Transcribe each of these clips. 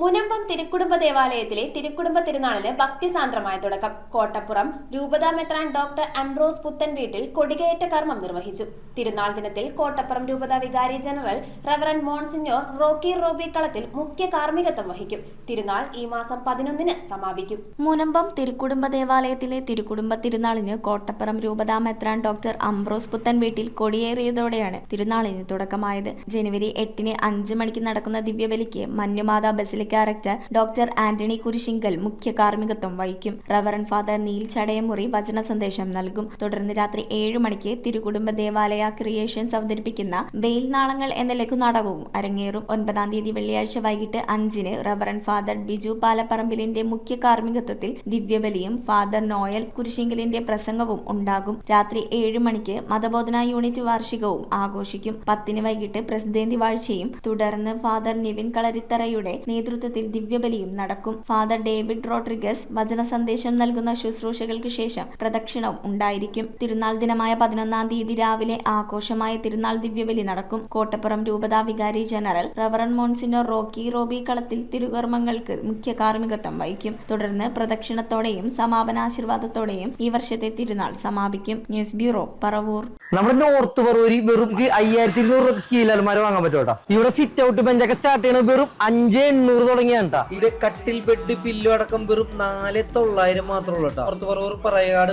മുനമ്പം തിരുക്കുടുംബ ദേവാലയത്തിലെ തിരുക്കുടുംബ തിരുനാളിന് ഭക്തിസാന്ദ്രമായ തുടക്കം. കോട്ടപ്പുറം രൂപതാ മെത്രാൻ ഡോക്ടർ അംബ്രോസ് പുത്തൻ വീട്ടിൽ കൊടികയറ്റ കർമ്മം നിർവഹിച്ചു. തിരുനാൾ ദിനത്തിൽ കോട്ടപ്പുറം രൂപതാ വികാരി general reverend monsignor Rocky Robi Kalathil മുഖ്യ കാർമ്മികത്വം വഹിക്കും. തിരുനാൾ ഈ മാസം പതിനൊന്നിന് സമാപിക്കും. മുനമ്പം തിരുക്കുടുംബ ദേവാലയത്തിലെ തിരുക്കുടുംബ തിരുനാളിന് കോട്ടപ്പുറം രൂപതാ മെത്രാൻ ഡോക്ടർ അംബ്രോസ് പുത്തൻ വീട്ടിൽ കൊടിയേറിയതോടെയാണ് തിരുനാളിന് തുടക്കമായത്. ജനുവരി എട്ടിന് അഞ്ച് മണിക്ക് നടക്കുന്ന ദിവ്യബലിക്ക് Manjumatha basilica rector doctor Antony Kurisinkal മുഖ്യ കാർമ്മികത്വം വഹിക്കും. റവറൻ ഫാദർ നീൽ ചടയമുറി വചന സന്ദേശം നൽകും. തുടർന്ന് രാത്രി ഏഴ് മണിക്ക് തിരുകുടുംബ ദേവാലയ ക്രിയേഷൻസ് അവതരിപ്പിക്കുന്ന വെയിൽ നാളങ്ങൾ എന്ന ലഘുനാടകവും അരങ്ങേറും. ഒൻപതാം തീയതി വെള്ളിയാഴ്ച വൈകിട്ട് അഞ്ചിന് റവറൻ ഫാദർ ബിജു പാലപ്പറമ്പിലിന്റെ മുഖ്യ കാർമ്മികത്വത്തിൽ ദിവ്യബലിയും ഫാദർ നോയൽ കുരിശിങ്കലിന്റെ പ്രസംഗവും ഉണ്ടാകും. രാത്രി ഏഴ് മണിക്ക് മതബോധന യൂണിറ്റ് വാർഷികവും ആഘോഷിക്കും. പത്തിന് വൈകിട്ട് പ്രസിദ്ധേന്തി വാഴ്ചയും. തുടർന്ന് ഫാദർ നിവിൻ കളരിത്തറയുടെ നേതൃത്വത്തിൽ ദിവ്യബലിയും നടക്കും. ഫാദർ ഡേവിഡ് റോഡ്രിഗസ് വചന സന്ദേശം നൽകുന്ന ശുശ്രൂഷകൾക്ക് ശേഷം പ്രദക്ഷിണവും ഉണ്ടായിരിക്കും. തിരുനാൾ ദിനമായ പതിനൊന്നാം തീയതി രാവിലെ ആഘോഷമായ തിരുനാൾ ദിവ്യബലി നടക്കും. കോട്ടപ്പുറം രൂപതാ വികാരി general reverend monsignor Rocky Robi Kalathil തിരുകർമ്മങ്ങൾക്ക് മുഖ്യ കാർമ്മികത്വം വഹിക്കും. തുടർന്ന് പ്രദക്ഷിണത്തോടെയും സമാപനാശീർവാദത്തോടെയും ഈ വർഷത്തെ തിരുനാൾ സമാപിക്കും. News bureau Paravur. നമ്മുടെ നോർത്ത് പറവൂരി വെറും അയ്യായിരത്തി ഇരുന്നൂറ് സ്റ്റീൽ അലമാര വാങ്ങാൻ പറ്റും ഇവിടെ സിറ്റ് ഔട്ട് ബെഞ്ചൊക്കെ സ്റ്റാർട്ട് ചെയ്യണത് വെറും അഞ്ച് എണ്ണൂറ് തുടങ്ങിയാണ് ട്ടാ. കട്ടിൽ ബെഡ് പില്ലോ അടക്കം വെറും നാല് തൊള്ളായിരം മാത്രമേ കേട്ടോ പുറത്ത് പറവൂർ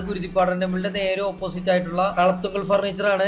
ഗുരുതിപ്പാടൻ ടെമ്പിളിന്റെ നേരെ ഓപ്പോസിറ്റ് ആയിട്ടുള്ള കളത്തുങ്കൽ ഫർണിച്ചർ ആണ്